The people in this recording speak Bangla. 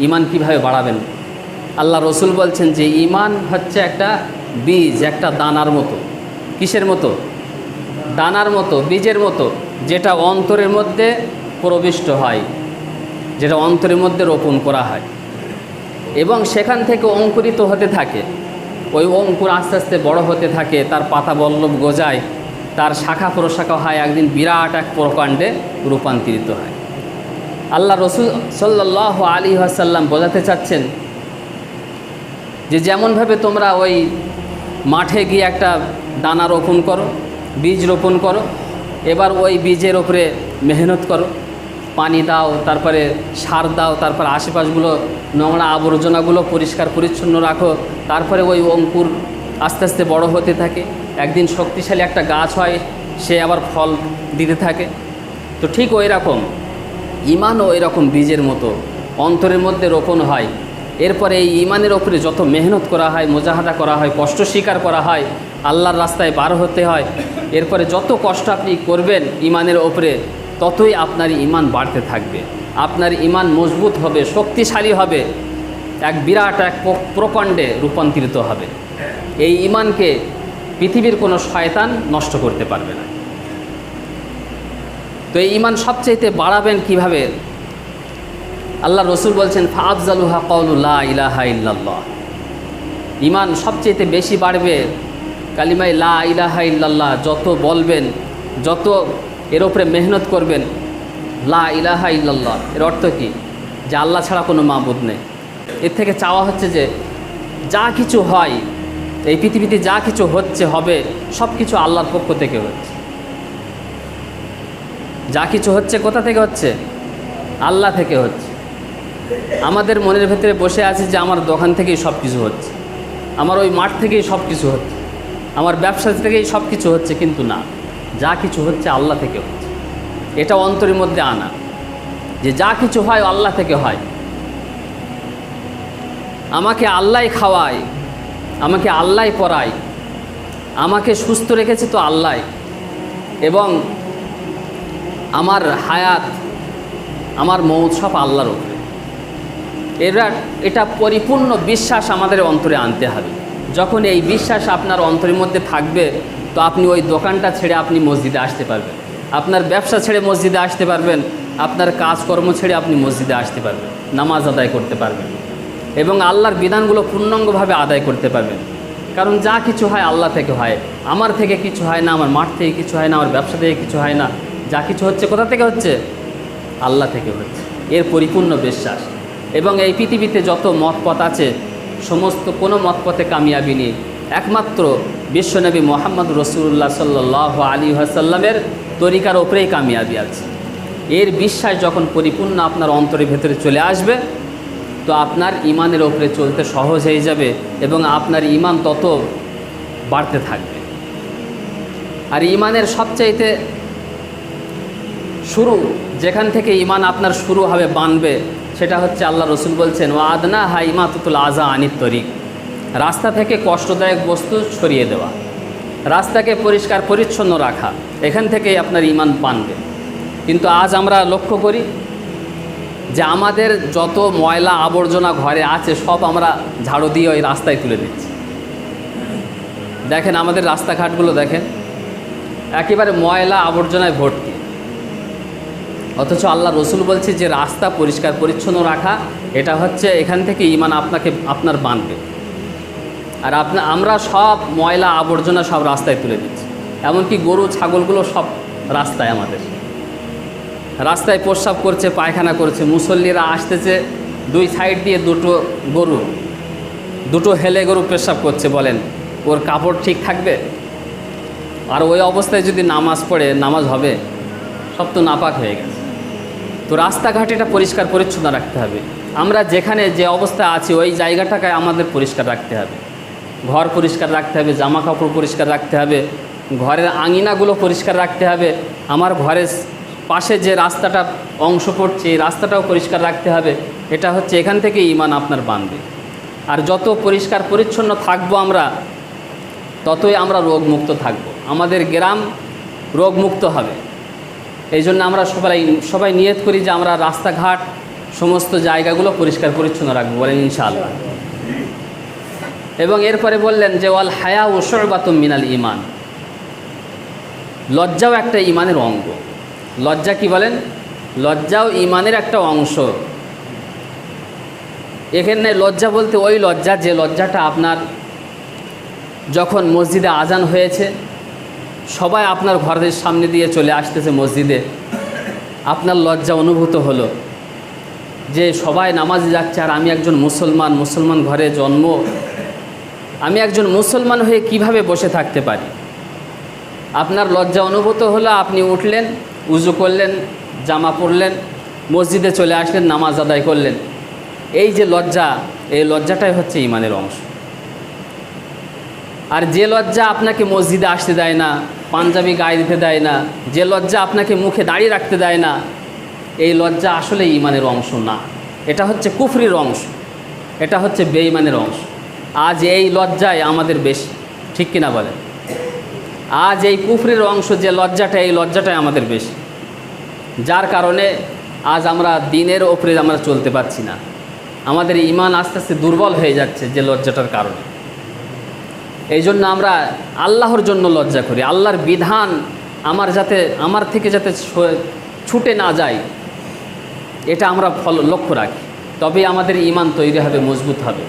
ইমান কীভাবে বাড়াবেন? আল্লাহ রসুল বলছেন যে ইমান হচ্ছে একটা বীজ, একটা দানার মতো। কিসের মতো? দানার মতো, বীজের মতো, যেটা অন্তরের মধ্যে প্রবিষ্ট হয়, যেটা অন্তরের মধ্যে রোপণ করা হয়। এবং সেখান থেকে অঙ্কুরিত হতে থাকে। ওই অঙ্কুর আস্তে আস্তে বড় হতে থাকে, তার পাতা বল্লভ গজায়, তার শাখা প্রশাখা হয়, একদিন বিরাট এক প্রকাণ্ডে রূপান্তরিত হয়। আল্লাহ রসুল সাল্লাহ আলী আসাল্লাম বোঝাতে চাচ্ছেন যে যেমনভাবে তোমরা ওই মাঠে গিয়ে একটা দানা রোপণ করো, বীজ রোপণ করো, এবার ওই বীজের ওপরে মেহনত করো, পানি দাও, তারপরে সার দাও, তারপর আশেপাশগুলো নোংরা আবর্জনাগুলো পরিষ্কার পরিচ্ছন্ন রাখো, তারপরে ওই অঙ্কুর আস্তে আস্তে বড় হতে থাকে, একদিন শক্তিশালী একটা গাছ হয়, সে আবার ফল দিতে থাকে। তো ঠিক ওই রকম। ইমানও এরকম রকম বীজের মতো, অন্তরের মধ্যে রোপণ হয়। এরপরে এই ইমানের ওপরে যত মেহনত করা হয় মোজাহাদা করা হয়, কষ্ট স্বীকার করা হয়, আল্লাহর রাস্তায় বার হতে হয়, এরপরে যত কষ্ট আপনি করবেন ইমানের ওপরে ততই আপনার ইমান বাড়তে থাকবে। আপনার ইমান মজবুত হবে, শক্তিশালী হবে, এক বিরাট, এক প্রকাণ্ডে রূপান্তরিত হবে। এই ইমানকে পৃথিবীর কোনো শয়তান নষ্ট করতে পারবে না। তো এই ইমান সবচাইতে বাড়াবেন কীভাবে? আল্লাহ রসুল বলছেন ফাফজালুহা কৌলুল্লাহ ইলাহা ইল্লাল্লাহ। ইমান সবচেয়ে বেশি বাড়বে কালিমাই লা ইলাহা ইল্লাল্লাহ, যত বলবেন, যত এর ওপরে মেহনত করবেন, লা ইলাহা ইল্লাল্লাহ। এর অর্থ কী? যে আল্লাহ ছাড়া কোনো মাবুদ নেই। এর থেকে চাওয়া হচ্ছে যে, যা কিছু হয়, এই পৃথিবীতে যা কিছু হচ্ছে, হবে সব কিছু আল্লাহর পক্ষ থেকে হচ্ছে। যা কিছু হচ্ছে কোথা থেকে হচ্ছে? আল্লাহ থেকে হচ্ছে। আমাদের মনের ভেতরে বসে আছে যে আমার দোকান থেকেই সব কিছু হচ্ছে। আমার ওই মাঠ থেকেই সব কিছু হচ্ছে। আমার ব্যবসা থেকেই সব কিছু হচ্ছে, কিন্তু না। যা কিছু হচ্ছে আল্লাহ থেকে হচ্ছে। এটা অন্তরের মধ্যে আনা। যে যা কিছু হয় আল্লাহ থেকে হয়। আমাকে আল্লাহ খাওয়ায়, আমাকে আল্লাহ পড়ায়, আমাকে সুস্থ রেখেছে তো আল্লাহ। এবং আমার হায়াত, আমার মৌত সব আল্লাহর উপরে। এরা, এটা পরিপূর্ণ বিশ্বাস আমাদের অন্তরে আনতে হবে। যখন এই বিশ্বাস আপনার অন্তরের মধ্যে থাকবে, তো আপনি ওই দোকানটা ছেড়ে আপনি মসজিদে আসতে পারবেন। আপনার ব্যবসা ছেড়ে মসজিদে আসতে পারবেন, আপনার কাজকর্ম ছেড়ে আপনি মসজিদে আসতে পারবেন, নামাজ আদায় করতে পারবেন। এবং আল্লাহর বিধানগুলো পূর্ণাঙ্গভাবে আদায় করতে পারবেন। কারণ যা কিছু হয় আল্লাহ থেকে হয়। আমার থেকে কিছু হয় না, আমার মাঠ থেকে কিছু হয় না, আমার ব্যবসা থেকে কিছু হয় না। যা কিছু হচ্ছে কোথা থেকে হচ্ছে? আল্লাহ থেকে হচ্ছে। এর পরিপূর্ণ বিশ্বাস। এবং এই পৃথিবীতে যত মতপথ আছে, সমস্ত কোনো মতপথে কামিয়াবি নেই। একমাত্র বিশ্বনবী মোহাম্মদ রসুল্লাহ সাল্লাহ আলী আসাল্লামের তরিকার ওপরেই কামিয়াবি আছে। এর বিশ্বাস যখন পরিপূর্ণ আপনার অন্তরের ভেতরে চলে আসবে, তো আপনার ইমানের ওপরে চলতে সহজ হয়ে যাবে এবং আপনার ইমান তত বাড়তে থাকবে। আর ইমানের সবচাইতে শুরু, যেখান থেকে ইমান আপনার শুরু হবে, বানবে, সেটা হচ্ছে আল্লাহ রসুল বলছেন ও আদনা হা ইমাতুল আজা আনিত তরিক। রাস্তা থেকে কষ্টদায়ক বস্তু সরিয়ে দেওয়া, রাস্তাকে পরিষ্কার পরিচ্ছন্ন রাখা, এখান থেকেই আপনার ইমান বানবে। কিন্তু আজ আমরা লক্ষ্য করি যে আমাদের যত ময়লা আবর্জনা ঘরে আছে, সব আমরা ঝাড়ু দিয়ে ওই রাস্তায় তুলে দিচ্ছি। দেখেন আমাদের রাস্তাঘাটগুলো দেখেন, একেবারে ময়লা আবর্জনায় ভর্তি। অথচ আল্লাহ রসুল বলছে যে রাস্তা পরিষ্কার, পরিচ্ছন্ন রাখা, এটা হচ্ছে এখান থেকে ইমান আপনাকে, আপনার বানবে। আর আপনা, আমরা সব ময়লা আবর্জনা সব রাস্তায় তুলে দিচ্ছি। এমনকি গরু, ছাগলগুলো সব রাস্তায় আমাদের। রাস্তায় প্রস্রাব করছে, পায়খানা করছে, মুসল্লিরা আসতেছে, দুই সাইড দিয়ে দুটো গরু, দুটো হেলে গরু পেশাব করছে, বলেন, ওর কাপড় ঠিক থাকবে? আর ওই অবস্থায় যদি নামাজ পড়ে, নামাজ হবে, সব তো নাপাক হয়ে গেছে। তো রাস্তাঘাট এটা পরিষ্কার, পরিচ্ছন্ন রাখতে হবে। আমরা যেখানে যে অবস্থায় আছি, ওই জায়গাটাকে আমাদের পরিষ্কার রাখতে হবে। ঘর পরিষ্কার রাখতে হবে জামা কাপড় পরিষ্কার রাখতে হবে, ঘরের আঙিনাগুলো পরিষ্কার রাখতে হবে, আমার ঘরের পাশে যে রাস্তাটা অংশ পড়ছে, এই রাস্তাটাও পরিষ্কার রাখতে হবে। এটা হচ্ছে এখান থেকে ইমান আপনার বাঁধবে আর যত পরিষ্কার, পরিচ্ছন্ন থাকব আমরা, ততই আমরা রোগমুক্ত থাকব। আমাদের গ্রাম রোগমুক্ত হবে। এই জন্য আমরা সবাই সবাই নিয়ত করি যে আমরা রাস্তাঘাট সমস্ত জায়গাগুলো পরিষ্কার পরিচ্ছন্ন রাখব বলেন ইনশাআল্লাহ। এবং এরপরে বললেন যে, ওয়াল হায়া ও শরবাতুম মিনাল ইমান লজ্জাও একটা ইমানের অঙ্গ। লজ্জা কি বলেন? লজ্জাও ইমানের একটা অংশ। এখানে লজ্জা বলতে ওই লজ্জা যে লজ্জাটা আপনার যখন মসজিদে আজান হয়েছে সবাই আপনার ঘরের সামনে দিয়ে চলে আসতেছে মসজিদে। আপনার লজ্জা অনুভূত হলো যে সবাই নামাজে যাচ্ছে আর আমি একজন মুসলমান মুসলমান ঘরে জন্ম। আমি একজন মুসলমান হয়ে কীভাবে বসে থাকতে পারি? আপনার লজ্জা অনুভূত হলো, আপনি উঠলেন, উজু করলেন, জামা পরলেন, মসজিদে চলে আসলেন, নামাজ আদায় করলেন। এই যে লজ্জা, এই লজ্জাটাই হচ্ছে ইমানের অংশ। আর যে লজ্জা আপনাকে মসজিদে আসতে দেয় না পাঞ্জাবি গায়ে দিতে দেয় না, যে লজ্জা আপনাকে মুখে দাঁড়িয়ে রাখতে দেয় না, এই লজ্জা আসলে ইমানের অংশ না। এটা হচ্ছে কুফরির অংশ, এটা হচ্ছে বেঈমানের অংশ। আজ এই লজ্জায় আমাদের বেশি, ঠিক কিনা বলেন? আজ এই কুফরির অংশ যে লজ্জাটা, এই লজ্জাটাই আমাদের বেশি। যার কারণে আজ আমরা দিনের ওপরে আমরা চলতে পারছি না। আমাদের ইমান আস্তে আস্তে দুর্বল হয়ে যাচ্ছে যে লজ্জাটার কারণে। এই জন্য আমরা আল্লাহর জন্য লজ্জা করি। আল্লাহর বিধান আমার যাতে, আমার থেকে যাতে ছুটে না যায়, এটা আমরা ফল, লক্ষ্য রাখি। তবে আমাদের ইমান তৈরি হবে, মজবুত হবে।